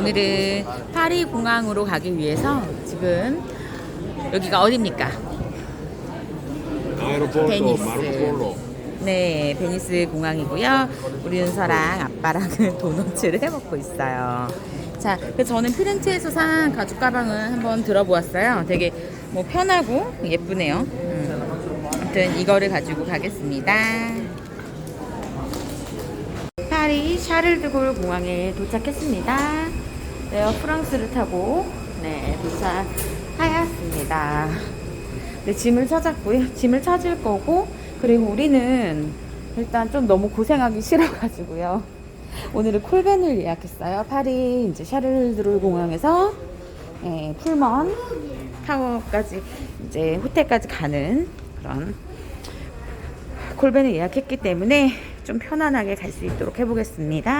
오늘은 파리 공항으로 가기 위해서 지금 여기가. Marco Polo. 네, 베니스 공항이고요. 우리 윤서랑 아빠랑은 도넛을 해 먹고 있어요. 자, 그 저는 피렌체에서 산 가죽 가방을 한번 들어보았어요. 되게 뭐 편하고 예쁘네요. 음. 아무튼 이거를 가지고 가겠습니다. 파리 샤를드골 공항에 도착했습니다. 에어 프랑스를 타고 네 도착하였습니다. 네, 짐을 찾았고요. 짐을 찾을 거고 그리고 우리는 일단 좀 너무 고생하기 싫어가지고요. 오늘은 콜벤을 예약했어요. 파리 이제 샤를드골 공항에서 예, 풀먼 타워까지 이제 호텔까지 가는 그런 콜벤을 예약했기 때문에 좀 편안하게 갈 수 있도록 해보겠습니다.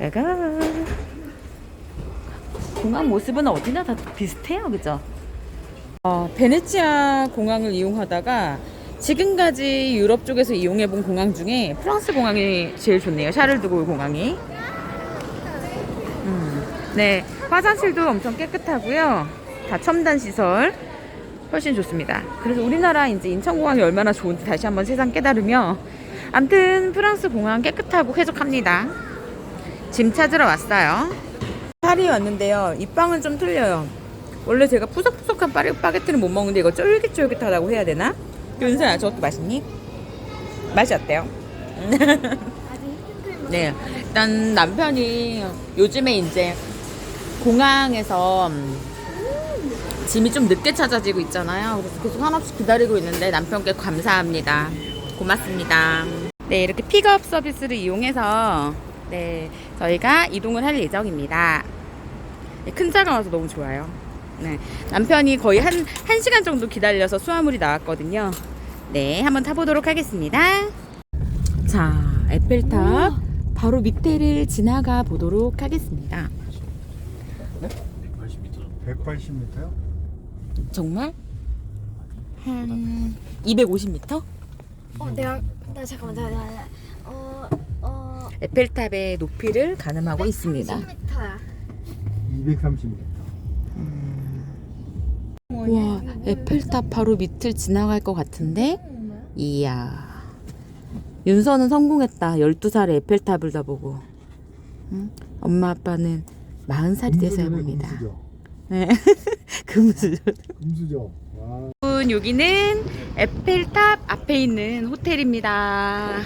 가가. 공항 모습은 어디나 다 비슷해요, 그죠? 어, 베네치아 공항을 이용하다가 지금까지 유럽 쪽에서 이용해 본 공항 중에 프랑스 공항이 제일 좋네요. 샤를드골 공항이. 음, 네, 화장실도 엄청 깨끗하고요. 다 첨단 시설 훨씬 좋습니다. 그래서 우리나라 이제 인천공항이 얼마나 좋은지 다시 한번 세상 깨달으며 암튼 프랑스 공항 깨끗하고 쾌적합니다. 짐 찾으러 왔어요. 파리 왔는데요. 이 빵은 좀 틀려요. 원래 제가 푸석푸석한 파리 바게트는 못 먹는데 이거 쫄깃쫄깃하다고 해야 되나? 윤서야 저것도 맛있니? 맛이 어때요? 네, 일단 남편이 요즘에 이제 공항에서 음, 짐이 좀 늦게 찾아지고 있잖아요. 그래서 계속 한없이 기다리고 있는데 남편께 감사합니다. 고맙습니다. 네, 이렇게 픽업 서비스를 이용해서 네, 저희가 이동을 할 예정입니다. 네, 큰 차가 와서 너무 좋아요. 네, 남편이 거의 한, 한 시간 정도 기다려서 수화물이 나왔거든요. 네, 한번 타보도록 하겠습니다. 자, 에펠탑 바로 밑에를 지나가 보도록 하겠습니다. 180m요? 정말? 한 250m? 어, 내가 나 잠깐만, 나, 나, 나. 어, 어, 에펠탑의 높이를 가늠하고 있습니다. 10m야. 230m. 와, 에펠탑 바로 밑을 지나갈 것 같은데? 이야. 윤서는 성공했다. 12살에 에펠탑을 다 보고. 응? 엄마 아빠는 40살이 돼서야 봅니다. 금수저. 네. 금수. 금수저. 와. 여러분, 여기는 에펠탑 앞에 있는 호텔입니다.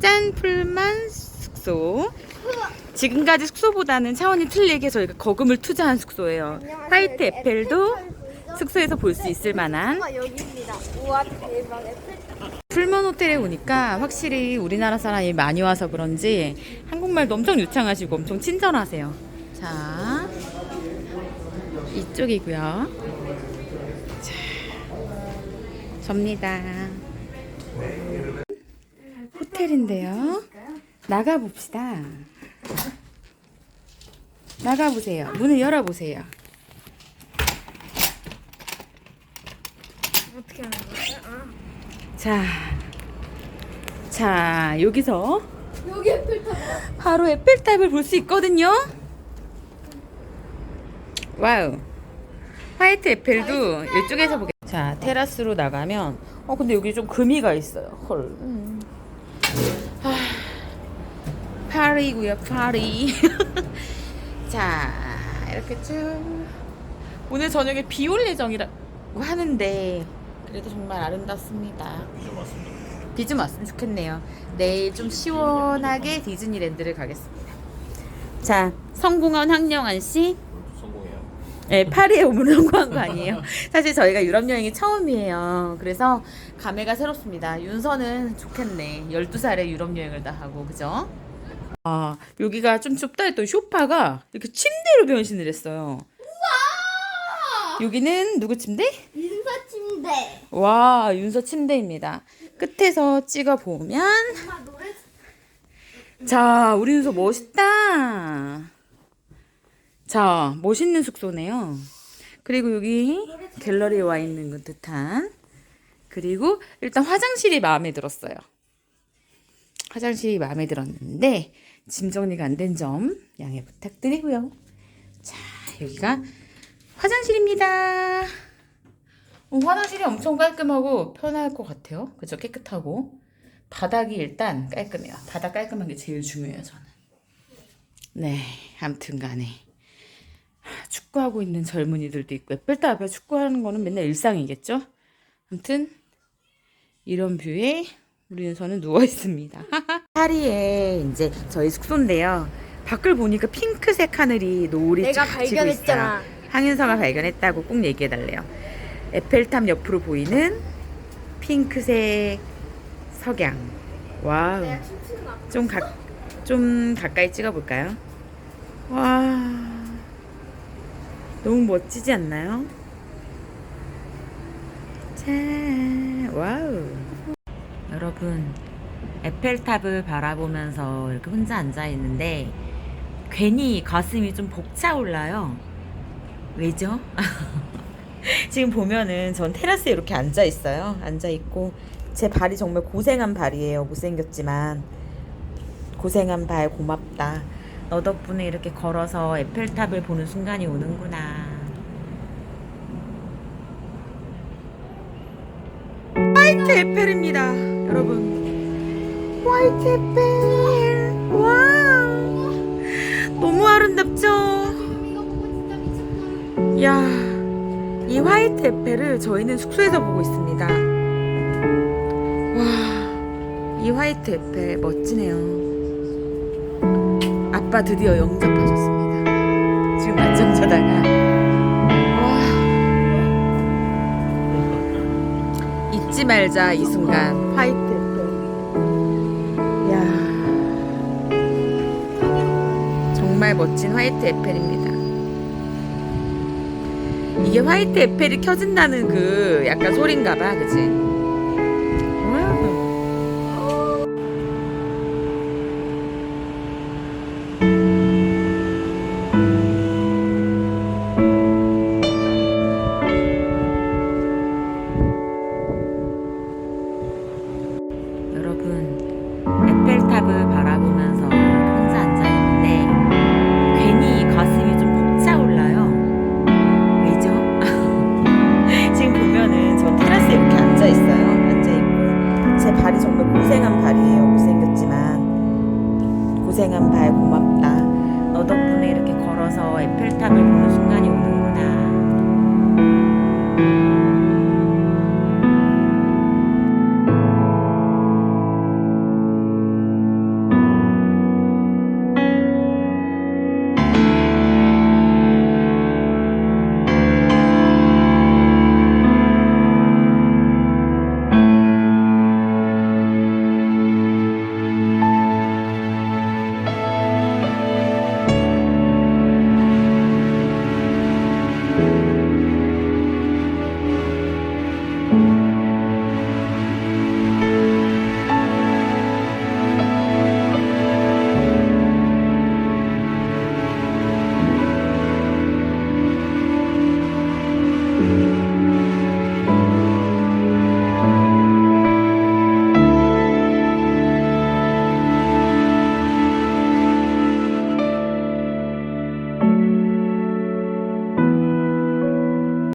짠 풀만 숙소. 지금까지 숙소보다는 차원이 틀리게 저희가 거금을 투자한 숙소예요. 화이트 에펠도 숙소에서 볼 수 있을 만한 아, 여기입니다. 우와, 대박. 에펠탑. 풀먼 호텔에 오니까 확실히 우리나라 사람이 많이 와서 그런지 한국말도 엄청 유창하시고 엄청 친절하세요. 자, 이쪽이고요. 자, 접니다. 호텔인데요. 나가 봅시다. 나가 보세요. 문을 열어 보세요. 어떻게 하는 거야? 아. 자, 자 여기서 여기 에펠탑. 바로 에펠탑을 볼 수 있거든요. 와우. 화이트 에펠도 이쪽에서 보게. 자, 테라스로 나가면 어 근데 여기 좀 금이가 있어요. 헐. 음. 아, 파리고요, 파리. 자, 이렇게 쭉 오늘 저녁에 비 올 예정이라고 하는데 그래도 정말 아름답습니다. 비 좀 왔으면 좋겠네요. 내일 좀 시원하게 디즈니랜드를 가겠습니다. 자, 성공한 황영환 씨. 성공해요. 네, 파리에 오면 성공한 거 아니에요. 사실 저희가 유럽 여행이 처음이에요. 그래서 감회가 새롭습니다. 윤서는 좋겠네. 12살에 유럽 여행을 다 하고, 그죠? 아, 여기가 좀 좁다 했던 쇼파가 이렇게 침대로 변신을 했어요. 여기는 누구 침대? 인사 침대. 와, 윤서 침대입니다. 끝에서 찍어 보면 엄마 노래 자, 우리 윤서 멋있다. 자, 멋있는 숙소네요. 그리고 여기 갤러리에 와 있는 것 듯한. 그리고 일단 화장실이 마음에 들었어요. 화장실이 마음에 들었는데 짐 정리가 안 된 점 양해 부탁드리고요. 여기가 화장실입니다. 어, 화장실이 엄청 깔끔하고 편할 것 같아요. 그죠? 깨끗하고. 바닥이 일단 깔끔해요. 바닥 깔끔한 게 제일 중요해요, 저는. 네, 아무튼 간에. 축구하고 있는 젊은이들도 있고, 에펠탑 앞에 축구하는 거는 맨날 일상이겠죠? 아무튼, 이런 뷰에 우리는 저는 누워 있습니다. 파리에 이제 저희 숙소인데요. 밖을 보니까 핑크색 하늘이 노을이 내가 쫙 지고 발견했잖아. 있어요. 항윤서가 발견했다고 꼭 얘기해 달래요. 에펠탑 옆으로 보이는 핑크색 석양. 와우. 좀 가, 좀 가까이 찍어 볼까요? 와. 너무 멋지지 않나요? 짠. 와우. 여러분, 에펠탑을 바라보면서 이렇게 혼자 앉아 있는데 괜히 가슴이 좀 벅차올라요. 왜죠? 지금 보면은 전 테라스에 이렇게 앉아 있어요. 앉아 있고 제 발이 정말 고생한 발이에요. 못생겼지만 고생한 발 고맙다. 너 덕분에 이렇게 걸어서 에펠탑을 보는 순간이 오는구나. 화이트 에펠입니다, 여러분. 에펠. 와, 너무 아름답죠? 야, 이 화이트 에펠을 저희는 숙소에서 보고 있습니다. 와, 이 화이트 에펠 멋지네요. 아빠 드디어 영접하셨습니다. 지금 낮잠 자다가. 와. 잊지 말자 이 순간 화이트 에펠. 야. 정말 멋진 화이트 에펠입니다. 이게 화이트 에펠이 켜진다는 그 약간 소린가 봐, 그치? 나야 고맙다. 너 덕분에 이렇게 걸어서 에펠탑을 보는 순간이 오는구나.